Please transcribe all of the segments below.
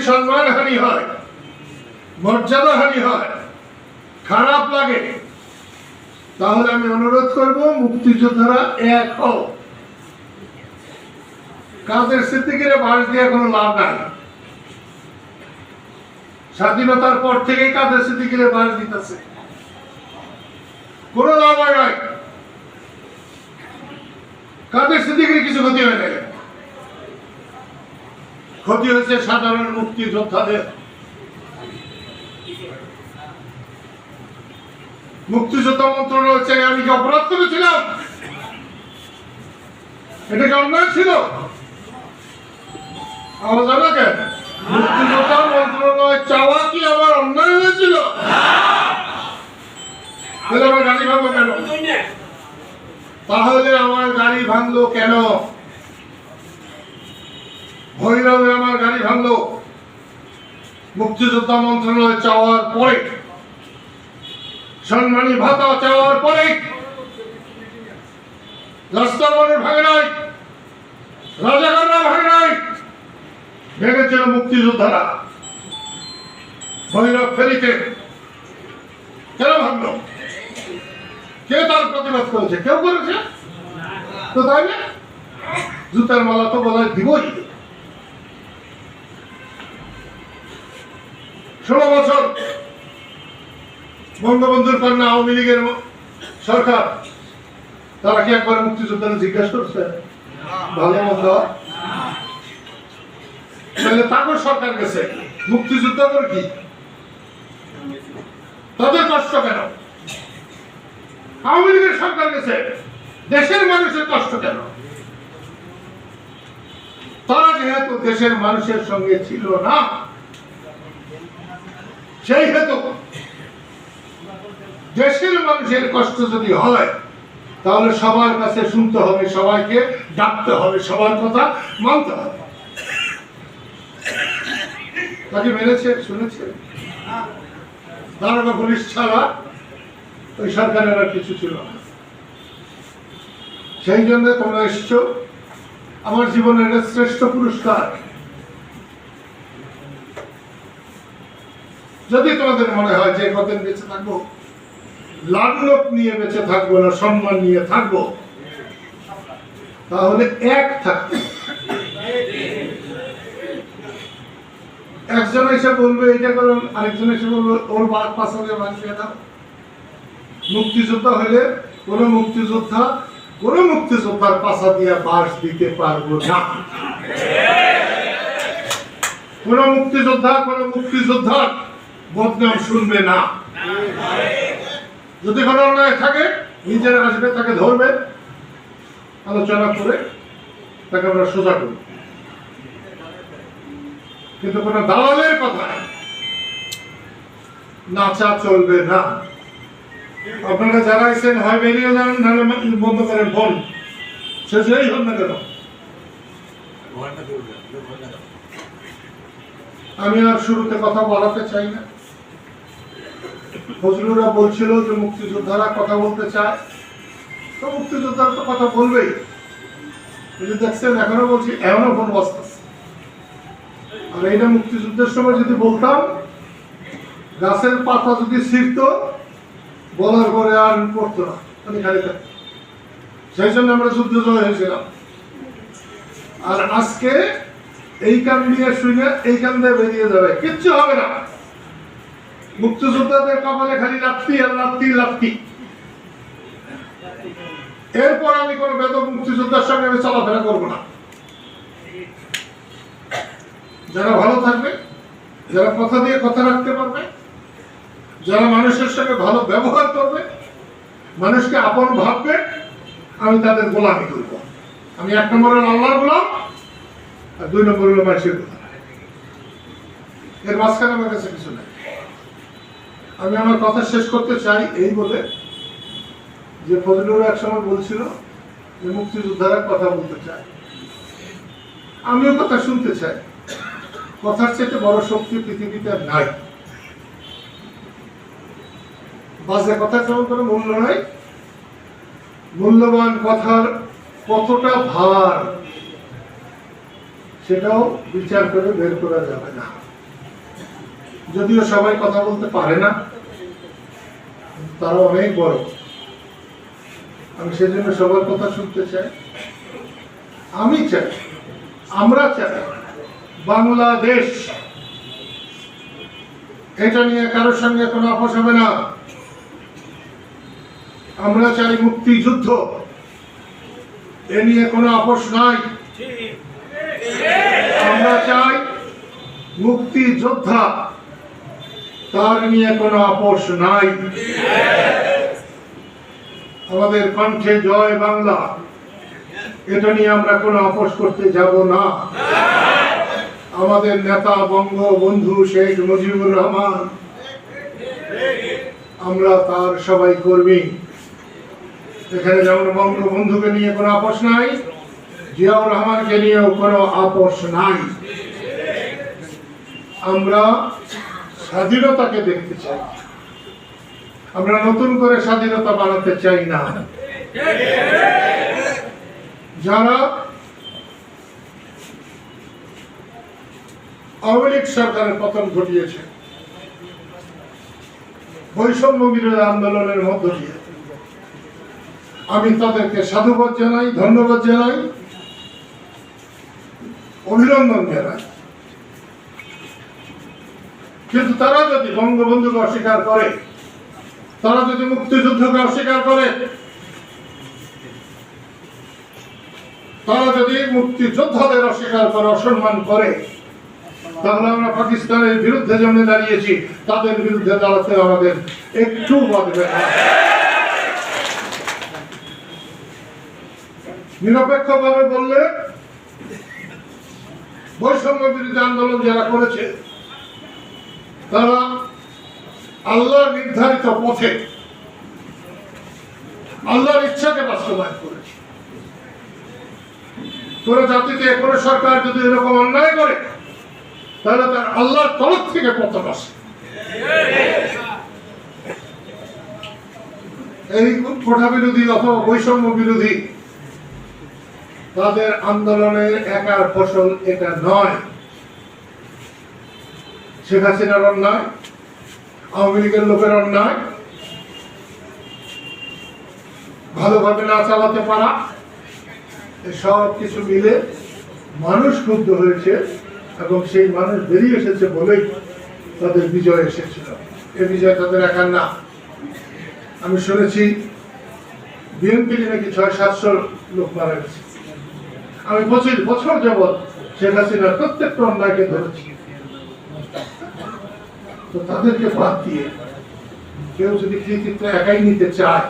সম্মানহানি হয়, মর্যাদাহানি হয়, খারাপ লাগে। তাহলে আমি অনুরোধ করব, মুক্তিযোদ্ধারা এক হও। কাদের সিদ্দিকের বাস দিয়ে কোনো লাভ নাই। স্বাধীনতার পর থেকে কাদের সিদ্দিকের বাস দিতেছে। কোনো লাভ হয় নাই। কাদের সিদ্দিকের কিছু ক্ষতি হয় নাই। ক্ষতি হয়েছে সাধারণ মুক্তিযোদ্ধাদের। মুক্তিযোদ্ধা মন্ত্রণালয় চাই আমি কি অপরাধ করেছিলাম, এটা কি অন্যায় ছিল? আমার জানা কেন মুক্তিযোদ্ধা মন্ত্রণালয় চাওয়া কি আমার অন্যায় হয়েছিল? তাহলে আমার গাড়ি ভাঙলো কেন? তাহলে আমার গাড়ি ভাঙলো কেন? ভৈরবে আমার গাড়ি ভাঙলো। মুক্তিযোদ্ধা মন্ত্রণালয় চাওয়ার পরে সম্মানী ভাতা চাওয়ার পরে রাস্তা মনে ভাঙে নাই, রাজাকাররা ভাঙে নাই ভেঙেছিল মুক্তিযোদ্ধারা। ভৈরব ফেরিতে কেন ভাঙলো? কে তার প্রতিবাদ করেছে? কেউ করেছে? তো তাই না? জুতার মালা তো বলা দিবই। ষোলো বছর বঙ্গবন্ধুর কন্যা আওয়ামী লীগের সরকার, তারা কি একবার মুক্তিযোদ্ধারা জিজ্ঞাসা করছে? ভালো মন্দ? তারপর সরকার গেছে। মুক্তিযোদ্ধাদের কি? তাদের কষ্ট কেন? আওয়ামী লীগের সরকার গেছে। দেশের মানুষের কষ্ট কেন? তারা যেহেতু দেশের মানুষের সঙ্গে ছিল না সেই হেতু দেশের মানুষের কষ্ট যদি হয়, তাহলে সবার কাছে শুনতে হবে, সবাইকে ডাকতে হবে, সবার কথা মানতে হবে। তাকে মেনেছে শুনেছে? দারোগা পুলিশ ছাড়া ওই সরকারের আর কিছু ছিল না। সেই জন্য তোমরা এসছো। আমার জীবনের শ্রেষ্ঠ পুরস্কার। যদি তোমাদের মনে হয় যে কদিন বেঁচে থাকব, লাডলোক নিয়ে বেঁচে থাকব না, সম্মান নিয়ে থাকব, তাহলে এক থাকবে একজন এসে বলবে এটা করুন আরেকজন এসে বলবে, ওর পাশে বাঁচিয়ে দাও। মুক্তিযোদ্ধা হলে কোন মুক্তিযোদ্ধা, কোন মুক্তিযোদ্ধার পাশা দিয়ে বাস দিতে পারব না। কোন মুক্তিযোদ্ধা, কোন মুক্তিযোদ্ধার বদনাম শুনবে না। যদি কোনো অন্যায় থাকে, নিজের আসবে, তাকে ধরবে। আলোচনা করে তাকে আমরা সোজা করব। কিন্তু কোন দালালের কথা নাচা চলবে না। আপনারা যারা আছেন, হয় বেরিয়ে যান, নাহলে বন্ধ করেন ফোন। সে যেই হন না কেন আমি আর শুরুতে কথা বলাতে চাই না। ফজলুরা বলছিল যে মুক্তিযোদ্ধারা কথা বলতে চায়। তো মুক্তিযোদ্ধারা তো কথা বলবেই। এই যে দেখছেন, এখনও বলছি এখনও ফোন বসতেছে আর এইটা মুক্তিযুদ্ধের সময় যদি বলতাম, গাছের পাতা যদি ছিঁড়ত, বলার পরে আর পড়তো না, আমি খালি থাকতো সেই জন্য আমরা যুদ্ধ জয় হয়েছিলাম। আর আজকে এই কান দিয়ে শুনে এই কান দিয়ে বেরিয়ে যাবে, কিচ্ছু হবে না। মুক্তিযোদ্ধাদের কপালে খালি লাত্তি আর লাত্তি লাত্তি। এরপর আমি কোনো বেদ মুক্তিযোদ্ধার সঙ্গে আমি চলাফেরা করব না। যারা ভালো থাকবে, যারা কথা দিয়ে কথা রাখতে পারবে, যারা মানুষের সঙ্গে ভালো ব্যবহার করবে, মানুষকে আপন ভাববে, আমি তাদের গোলামি করব। আমি এক নম্বর হলো আল্লাহর গোলাম, আর দুই নম্বর হলো মানুষের গোলাম। এর মাঝখানে আমার কাছে কিছু নেই। আমি আমার কথা শেষ করতে চাই এই বলে যে ফজলুর এক সময় বলছিল যে মুক্তিযোদ্ধারা কথা বলতে চায়। আমিও কথা শুনতে চাই। কথার চেয়ে বড় শক্তি পৃথিবীতে নাই। বাজে কথা যেমন কোনো মূল্য নাই? মূল্যবান কথার কতটা ভার, সেটাও বিচার করে বের করা যাবে না। যদিও সবাই কথা বলতে পারে না তারা অনেক বড়। আমি সেজন্য সবার কথা শুনতে চাই। আমি চাই, আমরা চাই, বাংলাদেশ। এটা নিয়ে কারোর সঙ্গে কোনো আপোষ হবে না। আমরা চাই মুক্তিযুদ্ধ। এ নিয়ে কোনো আপোষ নাই। আমরা চাই মুক্তিযোদ্ধা। তার নিয়ে কোনো আপোষ নাই। আমাদের কণ্ঠে জয় বাংলা। এটা নিয়ে আমরা কোনো আপোষ করতে যাব না। আমাদের নেতা, বঙ্গবন্ধু শেখ মুজিবুর রহমান, আমরা তার সবাই কর্মী। এখানে যেমন বঙ্গবন্ধুকে নিয়ে কোনো আপোষ নাই, জিয়াউর রহমানকে নিয়েও কোনো আপোষ নাই। আমরা স্বাধীনতাকে দেখতে চাই। আমরা নতুন করে স্বাধীনতা বানাতে চাই না। যারা আওয়ামী লীগ সরকারের পতন ঘটিয়েছে, বৈষম্য বিরোধী আন্দোলনের মধ্য দিয়ে, আমি তাদেরকে সাধুবাদ জানাই, ধন্যবাদ জানাই, অভিনন্দন জানাই। কিন্তু তারা যদি বঙ্গবন্ধুকে অস্বীকার করে, তারা যদি মুক্তিযুদ্ধকে অস্বীকার করে, তারা যদি মুক্তিযোদ্ধাদের অস্বীকার করে, অসম্মান করে, তাহলে আমরা পাকিস্তানের বিরুদ্ধে জমে দাঁড়িয়েছি, তাদের বিরুদ্ধে দাঁড়াতে আমাদের একটু বাঁধবে না। নিরপেক্ষভাবে বললে বৈষম্য বিরোধী আন্দোলন যারা করেছে তারা আল্লাহর নির্ধারিত পথে আল্লাহর ইচ্ছাকে বাস্তবায়ন করেছে। কোন জাতিতে কোন সরকার যদি এরকম অন্যায় করে, তাহলে তার আল্লাহর তরফ থেকে পতন আসে এই কোঠা বিরোধী অথবা বৈষম্য বিরোধী, তাদের আন্দোলনের একার ফসল এটা নয়। শেখ হাসিনার অন্যায়, আওয়ামী লীগের লোকের অন্যায়, ভালোভাবে না চালাতে পারা সব কিছু মিলে মানুষ ক্ষুব্ধ হয়েছে এবং সেই মানুষ বেরিয়ে এসেছে বলেই তাদের বিজয় এসেছিল। এ বিজয় তাদের একার না। আমি শুনেছি বিএনপির নাকি ছয়, সাতশো লোক মারা গেছে। আমি পঁচিশ বছর যাবৎ শেখ হাসিনার প্রত্যেকটা অন্যায়কে ধরেছি। তো তাদেরকে বাদ দিয়ে কেউ যদি কৃতিত্ব একাই নিতে চায়,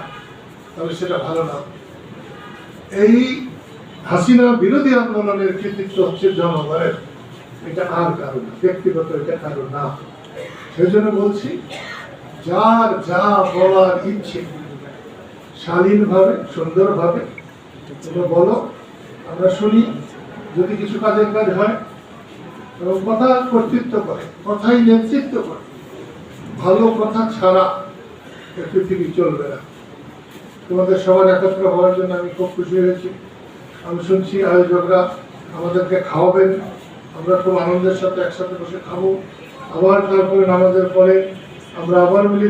তাহলে সেটা ভালো না। এই হাসিনা বিরোধী আন্দোলনের কৃতিত্ব হচ্ছে জনগণের। এটা আর কারণ ব্যক্তিগত এটা কারণ না। সেই জন্য বলছি, যার যা বলার ইচ্ছে, শালীনভাবে, সুন্দরভাবে, তোমরা বলো, আমরা শুনি, যদি কিছু কাজের কাজ হয়, এবং কথা কর্তৃত্ব করে, কথাই নেতৃত্ব করে। ভালো কথা ছাড়া পৃথিবী চলবে না। তোমাদের সবার একত্র হওয়ার জন্য আমি খুব খুশি হয়েছি। আমি শুনছি আয়োজকরা আমাদেরকে খাওয়াবেন। আমরা খুব আনন্দের সাথে একসাথে বসে খাব। আবার তারপরে নামাজের পরে আমরা আবার মিলিত